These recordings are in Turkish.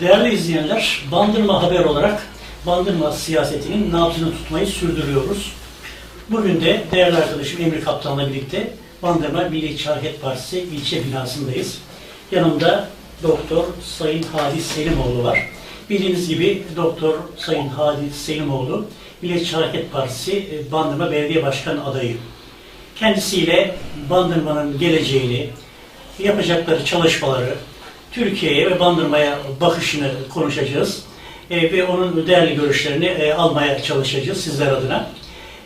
Değerli izleyenler, Bandırma Haber olarak Bandırma siyasetinin nabzını tutmayı sürdürüyoruz. Bugün de değerli arkadaşım Emir Kaptan'la birlikte Bandırma Milliyetçi Hareket Partisi ilçe binasındayız. Yanımda Doktor Sayın Hadi Selimoğlu var. Bildiğiniz gibi Doktor Sayın Hadi Selimoğlu Milliyetçi Hareket Partisi e, Bandırma Belediye Başkanı adayı. Kendisiyle Bandırma'nın geleceğini, yapacakları çalışmaları, Türkiye'ye ve Bandırma'ya bakışını konuşacağız. E, ve onun değerli görüşlerini e, almaya çalışacağız sizler adına.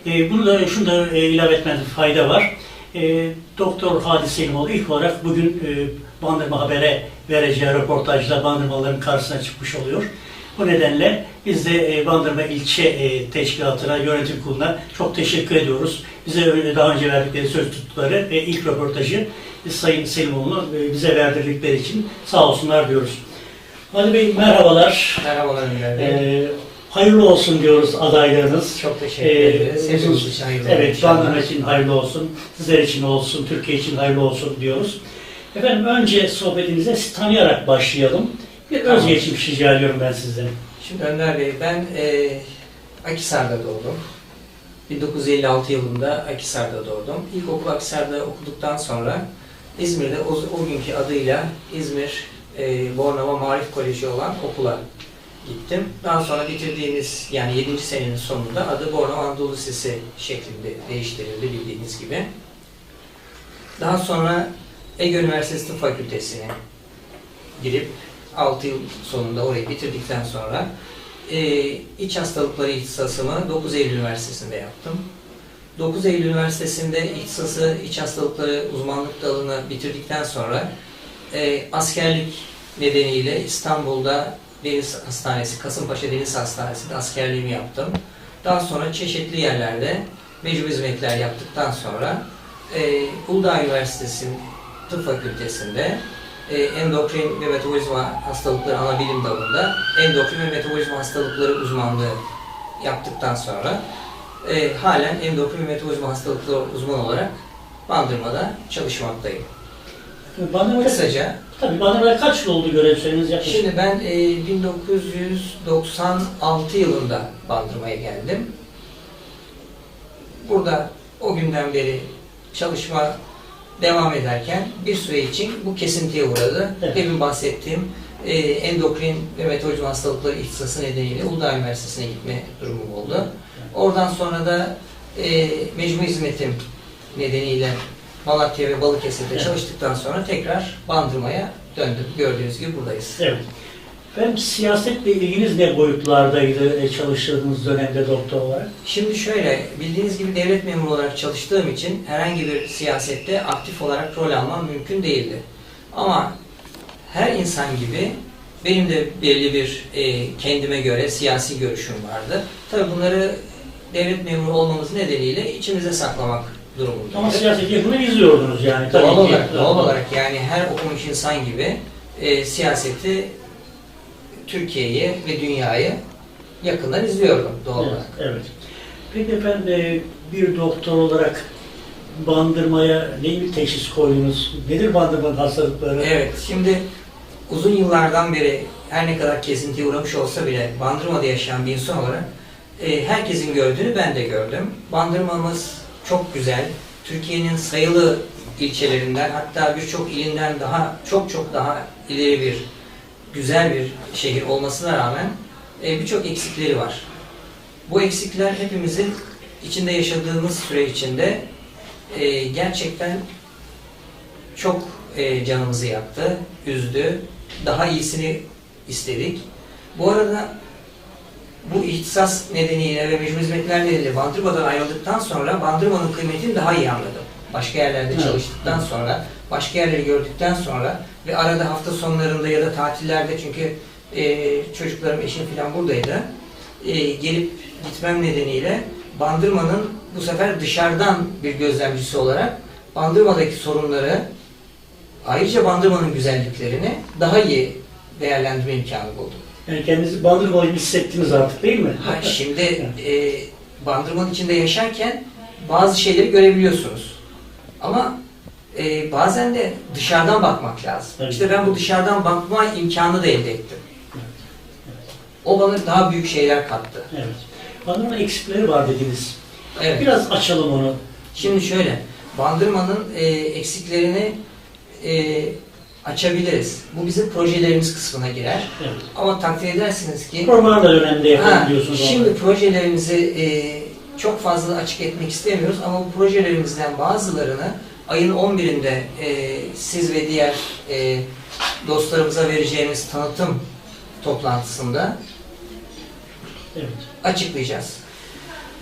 E, bunu da şunu da e, ilave etmede fayda var. E, Doktor Hadi Selimoğlu ilk olarak bugün e, Bandırma Haber'e vereceği röportajda Bandırmaların karşısına çıkmış oluyor. Bu nedenle biz de e, Bandırma İlçe e, Teşkilatı'na, yönetim kuruluna çok teşekkür ediyoruz. Bize öyle daha önce verdikleri söz tuttukları ve ilk röportajı e, Sayın Selimoğlu e, bize verdirdikleri için sağ olsunlar diyoruz. Ali Bey merhabalar. Merhabalar Ünver Bey. E, hayırlı olsun diyoruz adaylarınız. Çok teşekkür Ee, ederiz. uzun- Hepimiz için hayırlı Evet. Bandırma için hayırlı olsun, sizler için olsun, Türkiye için hayırlı olsun diyoruz. Efendim önce sohbetimize sizi tanıyarak başlayalım. Bir Tamam. özgeçmiş rica ediyorum ben sizden. Şimdi Önder Bey ben e, Akisar'da doğdum. 1956 yılında Akisar'da doğdum. İlkokul Akisar'da okuduktan sonra İzmir'de o, o günkü adıyla İzmir e, Bornova Marif Koleji olan okula gittim. Daha sonra bitirdiğimiz yani 7. senenin sonunda adı Bornova Anadolu Lisesi şeklinde değiştirildi bildiğiniz gibi. Daha sonra Ege Üniversitesi Tıp Fakültesi'ne girip 6 yıl sonunda orayı bitirdikten sonra e, iç hastalıkları ihtisasımı 9 Eylül Üniversitesi'nde yaptım. 9 Eylül Üniversitesi'nde ihtisası iç hastalıkları uzmanlık dalını bitirdikten sonra e, askerlik nedeniyle İstanbul'da Deniz Hastanesi, Kasımpaşa Deniz Hastanesi'nde askerliğimi yaptım. Daha sonra çeşitli yerlerde mecbur hizmetler yaptıktan sonra e, Uludağ Üniversitesi Tıp Fakültesi'nde e, endokrin ve metabolizma hastalıkları ana bilim dalında endokrin ve metabolizma hastalıkları uzmanlığı yaptıktan sonra e, halen endokrin ve metabolizma hastalıkları uzmanı olarak Bandırma'da çalışmaktayım. Bandırma'da, Kısaca, tabii Bandırma'da kaç yıl oldu görev süreniz yaklaşık? şimdi ben e, 1996 yılında Bandırma'ya geldim. Burada o günden beri çalışma devam ederken bir süre için bu kesintiye uğradı. Evet. Demin bahsettiğim e, endokrin ve metabolizma hastalıkları ihtisası nedeniyle Uludağ Üniversitesi'ne gitme durumum oldu. Oradan sonra da e, mecmu hizmetim nedeniyle Malatya ve Balıkesir'de Evet. çalıştıktan sonra tekrar Bandırma'ya döndüm. Gördüğünüz gibi buradayız. Evet. Efendim siyasetle ilginiz ne boyutlardaydı e, çalıştığınız dönemde doktor olarak? Şimdi şöyle, bildiğiniz gibi devlet memuru olarak çalıştığım için herhangi bir siyasette aktif olarak rol almam mümkün değildi. Ama her insan gibi benim de belli bir e, kendime göre siyasi görüşüm vardı. Tabii bunları devlet memuru olmamız nedeniyle içimize saklamak durumundaydık. Ama siyaset yakını izliyordunuz yani. tabii Doğal olarak, doğal olarak yani her okumuş insan gibi e, siyaseti, Türkiye'yi ve dünyayı yakından izliyordum doğal Evet, olarak. evet. Peki efendim e, bir doktor olarak bandırmaya ne gibi teşhis koydunuz? Nedir bandırmanın hastalıkları? Evet, şimdi uzun yıllardan beri her ne kadar kesintiye uğramış olsa bile Bandırma'da yaşayan bir insan olarak e, herkesin gördüğünü ben de gördüm. Bandırmamız çok güzel. Türkiye'nin sayılı ilçelerinden hatta birçok ilinden daha çok çok daha ileri bir güzel bir şehir olmasına rağmen e, birçok eksikleri var. Bu eksikler hepimizin içinde yaşadığımız süre içinde e, gerçekten çok e, canımızı yaktı, üzdü. Daha iyisini istedik. Bu arada bu ihtisas nedeniyle ve mecbur hizmetler nedeniyle Bandırma'dan ayrıldıktan sonra Bandırma'nın kıymetini daha iyi anladım. Başka yerlerde Evet. çalıştıktan sonra, başka yerleri gördükten sonra ve arada hafta sonlarında ya da tatillerde çünkü e, çocuklarım, eşim falan buradaydı. E, gelip gitmem nedeniyle Bandırma'nın bu sefer dışarıdan bir gözlemcisi olarak Bandırma'daki sorunları ayrıca Bandırma'nın güzelliklerini daha iyi değerlendirme imkanı buldum. Yani kendinizi bandırmalı gibi hissettiniz artık değil mi? Ha, şimdi e, Bandırma'nın içinde yaşarken bazı şeyleri görebiliyorsunuz. Ama e, bazen de dışarıdan bakmak lazım. Evet. İşte ben bu dışarıdan bakma imkanı da elde ettim. O bana daha büyük şeyler kattı. Evet. Bandırma eksikleri var dediniz. Evet. Biraz açalım onu. Şimdi şöyle, Bandırma'nın e, eksiklerini e, açabiliriz. Bu bizim projelerimiz kısmına girer. Evet. Ama takdir edersiniz ki Propaganda döneminde diyorsunuz. şimdi projelerimizi e, çok fazla açık etmek istemiyoruz ama bu projelerimizden bazılarını ayın 11'inde e, siz ve diğer e, dostlarımıza vereceğimiz tanıtım toplantısında Evet. açıklayacağız.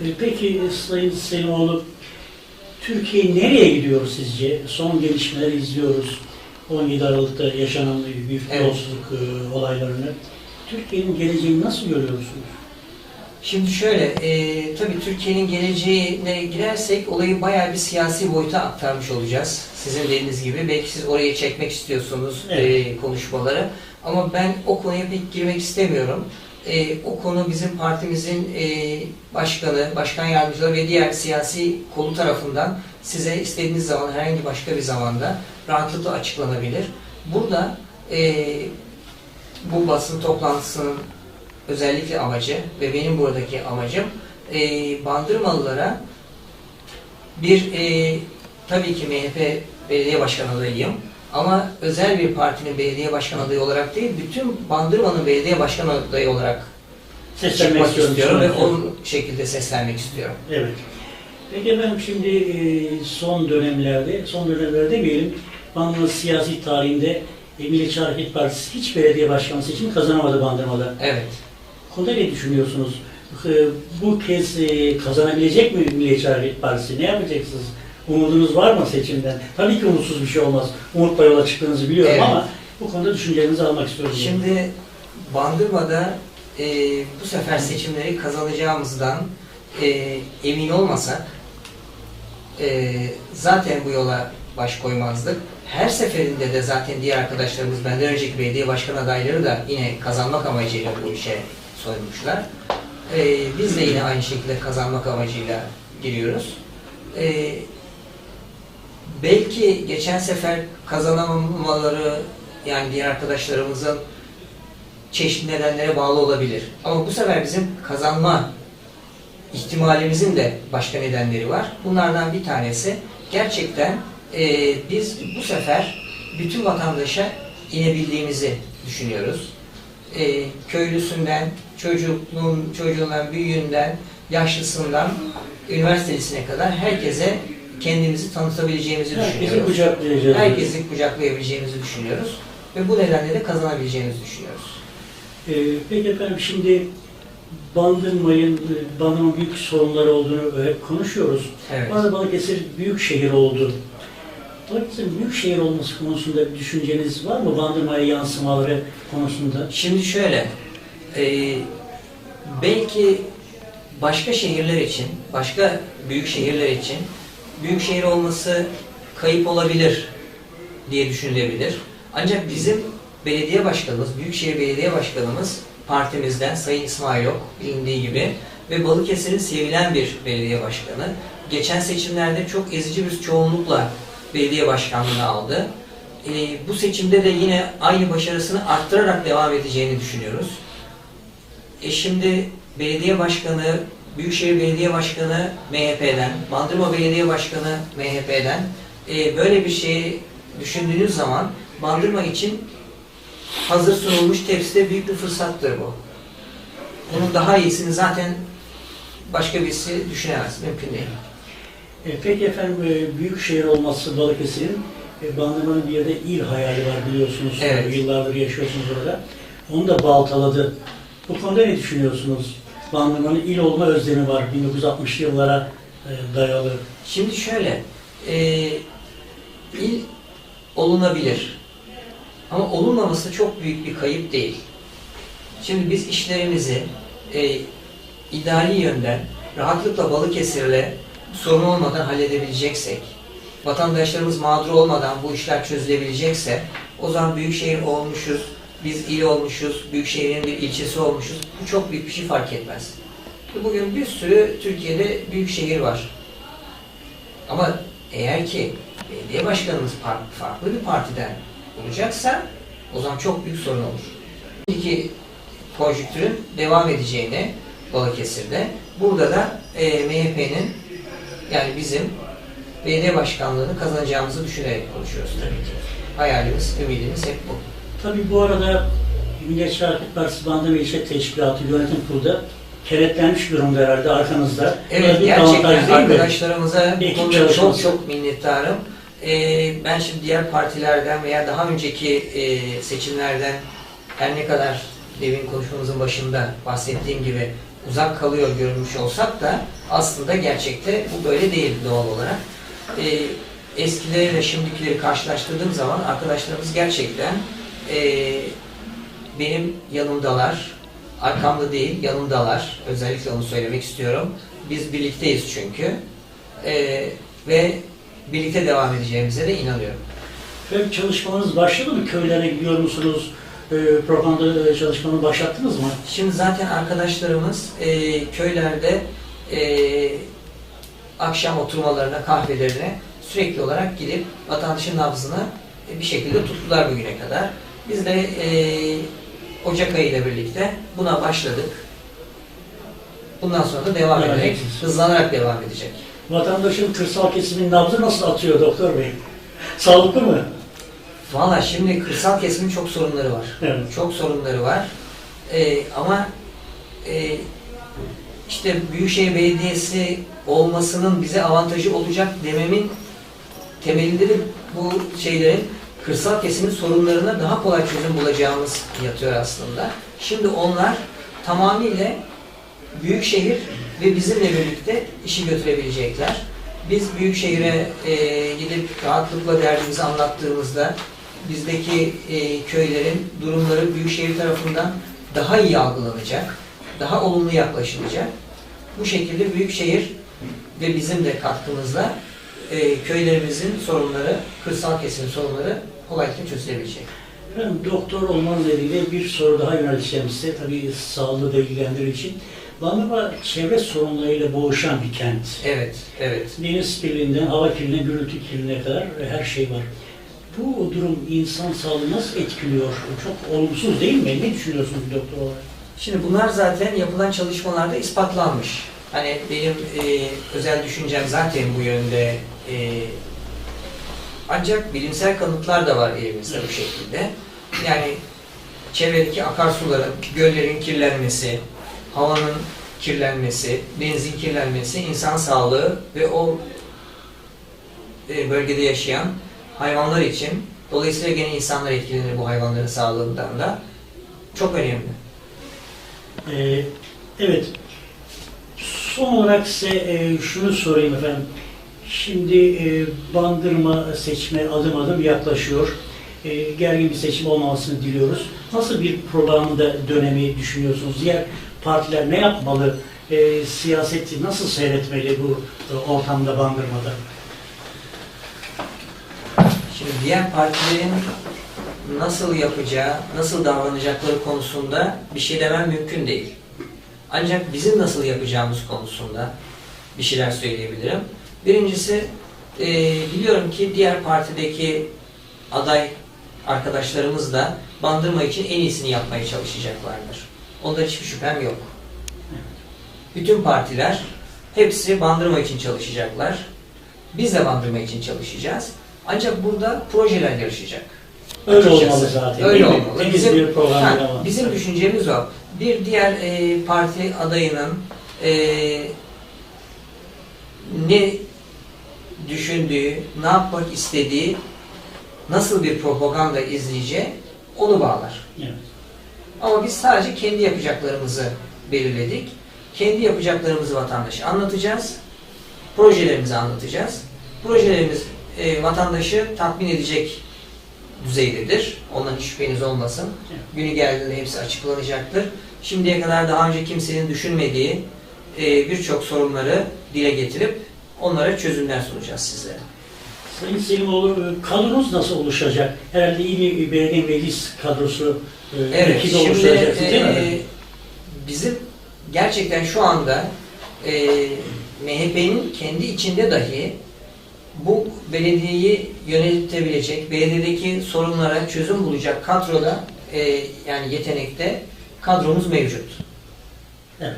E, Peki Sayın Selimoğlu, Türkiye nereye gidiyor sizce? Son gelişmeleri izliyoruz. 17 Aralık'ta yaşanan büyük Evet. yolsuzluk e, olaylarını. Türkiye'nin geleceğini nasıl görüyorsunuz? Şimdi şöyle, e, tabii Türkiye'nin geleceğine girersek olayı bayağı bir siyasi boyuta aktarmış olacağız. Sizin dediğiniz gibi. Belki siz oraya çekmek istiyorsunuz Evet. e, konuşmaları. Ama ben o konuya pek girmek istemiyorum. E, o konu bizim partimizin e, başkanı, başkan yardımcıları ve diğer siyasi kolu tarafından size istediğiniz zaman herhangi başka bir zamanda rahatlıkla açıklanabilir. Burada e, bu basın toplantısının özellikle amacı ve benim buradaki amacım e, Bandırmalılara bir e, tabii ki MHP belediye başkan adayıyım ama özel bir partinin belediye başkan adayı olarak değil bütün Bandırma'nın belediye başkan adayı olarak Seslenmek çıkmak istiyorum. istiyorum ve Evet. o şekilde seslenmek istiyorum. Evet. Peki efendim şimdi e, son dönemlerde, son dönemlerde demeyelim, Bandırma siyasi tarihinde Milliyetçi Hareket Partisi hiç belediye başkanı seçimi kazanamadı Bandırma'da. Evet. Konuda ne düşünüyorsunuz? E, Bu kez e, kazanabilecek mi Milliyetçi Hareket Partisi? Ne yapacaksınız? Umudunuz var mı seçimden? Tabii ki umutsuz bir şey olmaz. Umutla yola çıktığınızı biliyorum Evet. ama bu konuda düşüncelerinizi almak istiyorum. Şimdi Bandırma'da e, bu sefer seçimleri kazanacağımızdan e, emin olmasak e, zaten bu yola baş koymazdık. Her seferinde de zaten diğer arkadaşlarımız benden önceki belediye başkan adayları da yine kazanmak amacıyla bu işe soyulmuşlar. E, biz de yine aynı şekilde kazanmak amacıyla giriyoruz. E, belki geçen sefer kazanamamaları yani diğer arkadaşlarımızın çeşitli nedenlere bağlı olabilir. Ama bu sefer bizim kazanma ihtimalimizin de başka nedenleri var. Bunlardan bir tanesi gerçekten e, biz bu sefer bütün vatandaşa inebildiğimizi düşünüyoruz. E, köylüsünden, çocukluğun, çocuğundan, büyüğünden, yaşlısından, üniversitelisine kadar herkese kendimizi tanıtabileceğimizi Herkesi düşünüyoruz. kucaklayacağız. Herkesi kucaklayabileceğimizi düşünüyoruz. Ve bu nedenle de kazanabileceğimizi düşünüyoruz. Ee, peki efendim şimdi Bandırmayın, e, Bandırma büyük sorunları olduğunu hep konuşuyoruz. Evet. Bazı Balıkesir büyük şehir oldu. Balıkesir büyük şehir olması konusunda bir düşünceniz var mı? Bandırmaya yansımaları konusunda. Şimdi şöyle, e, belki başka şehirler için, başka büyük şehirler için büyük şehir olması kayıp olabilir diye düşünülebilir. Ancak bizim belediye başkanımız, Büyükşehir Belediye Başkanımız partimizden Sayın İsmail Yok bilindiği gibi ve Balıkesir'in sevilen bir belediye başkanı. Geçen seçimlerde çok ezici bir çoğunlukla belediye başkanlığını aldı. Ee, bu seçimde de yine aynı başarısını arttırarak devam edeceğini düşünüyoruz. E şimdi belediye başkanı, Büyükşehir Belediye Başkanı MHP'den, Bandırma Belediye Başkanı MHP'den e, böyle bir şeyi düşündüğünüz zaman Bandırma için hazır sunulmuş tepside büyük bir fırsattır bu. Bunun daha iyisini zaten başka birisi düşünemez, mümkün değil. E, peki efendim e, büyük şehir olması Balıkesir'in e, Bandırma'nın bir yerde il hayali var biliyorsunuz. Evet. Yıllardır yaşıyorsunuz orada. Onu da baltaladı. Bu konuda ne düşünüyorsunuz? Bandırma'nın il olma özlemi var 1960'lı yıllara e, dayalı. Şimdi şöyle, e, il olunabilir. Ama olunmaması çok büyük bir kayıp değil. Şimdi biz işlerimizi e, idari yönden rahatlıkla Balıkesir'le sorun olmadan halledebileceksek, vatandaşlarımız mağdur olmadan bu işler çözülebilecekse, o zaman büyükşehir olmuşuz, biz il olmuşuz, büyükşehirin bir ilçesi olmuşuz. Bu çok büyük bir şey fark etmez. Bugün bir sürü Türkiye'de büyük şehir var. Ama eğer ki belediye başkanımız farklı bir partiden olacaksa o zaman çok büyük sorun olur. Şimdiki konjüktürün devam edeceğini Balıkesir'de. Burada da e, MHP'nin yani bizim belediye başkanlığını kazanacağımızı düşünerek konuşuyoruz tabii ki. Hayalimiz, ümidimiz hep bu. Tabii bu arada Milliyetçi Hareket Partisi Bandırma İlçe Teşkilatı Yönetim Kurulu kenetlenmiş durumda herhalde arkanızda. Evet Bir gerçekten arkadaşlarımıza bu konuda çok çok minnettarım. Ee, ben şimdi diğer partilerden veya daha önceki e, seçimlerden her ne kadar demin konuşmamızın başında bahsettiğim gibi uzak kalıyor görünmüş olsak da aslında gerçekte bu böyle değil doğal olarak. Ee, eskileriyle şimdikileri karşılaştırdığım zaman arkadaşlarımız gerçekten e, benim yanımdalar, arkamda değil yanımdalar. Özellikle onu söylemek istiyorum. Biz birlikteyiz çünkü. Ee, ve birlikte devam edeceğimize de inanıyorum. Efendim çalışmalarınız başladı mı? Köylere gidiyor musunuz? E, propaganda çalışmanı başlattınız mı? Şimdi zaten arkadaşlarımız e, köylerde e, akşam oturmalarına, kahvelerine sürekli olarak gidip vatandaşın nabzını e, bir şekilde tuttular bugüne kadar. Biz de e, Ocak ayı ile birlikte buna başladık. Bundan sonra da devam Evet. ederek, hızlanarak devam edecek. Vatandaşın kırsal kesimin nabzı nasıl atıyor doktor bey? Sağlıklı mı? Valla şimdi kırsal kesimin çok sorunları var. Evet. Çok sorunları var. Ee, ama e, işte Büyükşehir Belediyesi olmasının bize avantajı olacak dememin temelinde de bu şeylerin kırsal kesimin sorunlarına daha kolay çözüm bulacağımız yatıyor aslında. Şimdi onlar tamamıyla Büyükşehir ve bizimle birlikte işi götürebilecekler. Biz Büyükşehir'e e, gidip rahatlıkla derdimizi anlattığımızda bizdeki e, köylerin durumları Büyükşehir tarafından daha iyi algılanacak, daha olumlu yaklaşılacak. Bu şekilde Büyükşehir ve bizim de katkımızla e, köylerimizin sorunları, kırsal kesimin sorunları kolaylıkla çözülebilecek. Efendim doktor olmanızla ilgili bir soru daha yönelteceğim size. Tabii sağlığı da ilgilendirir için. Bandırma çevre sorunlarıyla boğuşan bir kent. Evet, evet. Deniz kirliliğinden hava kirliliğine, gürültü kirliliğine kadar her şey var. Bu durum insan sağlığını nasıl etkiliyor? Çok olumsuz değil mi? Ne düşünüyorsunuz bir doktor olarak? Şimdi bunlar zaten yapılan çalışmalarda ispatlanmış. Hani benim e, özel düşüncem zaten bu yönde. E, ancak bilimsel kanıtlar da var elimizde bu şekilde. Yani çevredeki akarsuların, göllerin kirlenmesi, havanın kirlenmesi, benzin kirlenmesi, insan sağlığı ve o e, bölgede yaşayan hayvanlar için, dolayısıyla gene insanlar etkilenir bu hayvanların sağlığından da çok önemli. Ee, evet. Son olarak size e, şunu sorayım efendim. Şimdi e, bandırma seçme adım adım yaklaşıyor. E, gergin bir seçim olmamasını diliyoruz. Nasıl bir propaganda dönemi düşünüyorsunuz? Diğer partiler ne yapmalı? E, siyaseti nasıl seyretmeli bu e, ortamda, bandırmada? Şimdi diğer partilerin nasıl yapacağı, nasıl davranacakları konusunda bir şey demem mümkün değil. Ancak bizim nasıl yapacağımız konusunda bir şeyler söyleyebilirim. Birincisi, e, biliyorum ki diğer partideki aday arkadaşlarımız da bandırma için en iyisini yapmaya çalışacaklardır. Onda hiçbir şüphem yok. Bütün partiler hepsi bandırma için çalışacaklar. Biz de bandırma için çalışacağız. Ancak burada projeler yarışacak. Öyle Açıkçası. olmalı zaten. Öyle olmalı. Temiz Bizim, bir program ha, bizim düşüncemiz o. Bir diğer e, parti adayının e, ne düşündüğü, ne yapmak istediği, nasıl bir propaganda izleyeceği onu bağlar. Evet. Ama biz sadece kendi yapacaklarımızı belirledik. Kendi yapacaklarımızı vatandaşa anlatacağız. Projelerimizi anlatacağız. Projelerimiz e, vatandaşı tatmin edecek düzeydedir. Ondan hiç şüpheniz olmasın. Evet. Günü geldiğinde hepsi açıklanacaktır. Şimdiye kadar daha önce kimsenin düşünmediği e, birçok sorunları dile getirip onlara çözümler sunacağız sizlere. Sayın Selimoğlu, e, kadronuz nasıl oluşacak? Herhalde iyi bir belediye meclis kadrosu e, Evet, şimdi oluşturacaksınız değil mi? e, bizim gerçekten şu anda e, MHP'nin kendi içinde dahi bu belediyeyi yönetebilecek, belediyedeki sorunlara çözüm bulacak kadroda e, yani yetenekte kadromuz mevcut. Evet.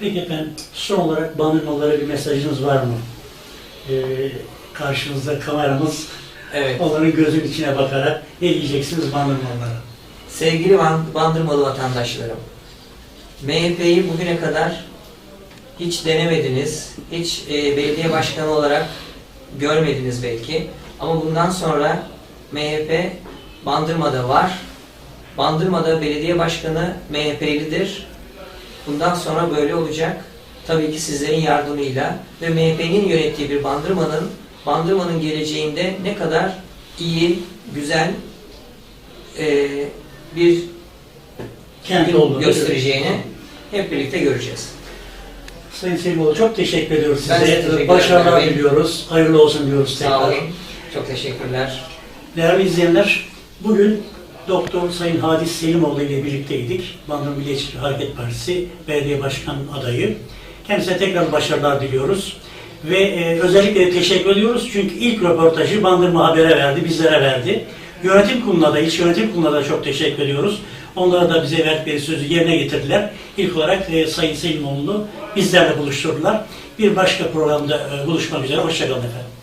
Peki efendim son olarak bandırmalara bir mesajınız var mı? Ee, karşınızda kameramız Evet. onların gözün içine bakarak ne diyeceksiniz bandırmalara? Sevgili Bandırmalı vatandaşlarım, MHP'yi bugüne kadar hiç denemediniz, hiç e, belediye başkanı olarak görmediniz belki. Ama bundan sonra MHP Bandırma'da var. Bandırma'da belediye başkanı MHP'lidir. Bundan sonra böyle olacak. Tabii ki sizlerin yardımıyla ve MHP'nin yönettiği bir Bandırma'nın Bandırma'nın geleceğinde ne kadar iyi, güzel e, bir gün olduğunu göstereceğini hep birlikte göreceğiz. Sayın Selimoğlu çok teşekkür ediyoruz size. teşekkür ederim Başarılar Bey. diliyoruz. Hayırlı olsun diyoruz tekrar. Sağ olun. Çok teşekkürler. Değerli izleyenler, bugün Doktor Sayın Hadis Selimoğlu ile birlikteydik. Bandırma Milliyetçi Hareket Partisi Belediye Başkan adayı. Kendisine tekrar başarılar diliyoruz. Ve e, özellikle teşekkür ediyoruz çünkü ilk röportajı Bandırma Haber'e verdi, bizlere verdi. Yönetim kuruluna da, iç yönetim kuruluna da çok teşekkür ediyoruz. Onlara da bize verdikleri sözü yerine getirdiler. İlk olarak e, Sayın Selimoğlu'nu bizlerle buluşturdular. Bir başka programda e, buluşmak üzere. Hoşçakalın efendim.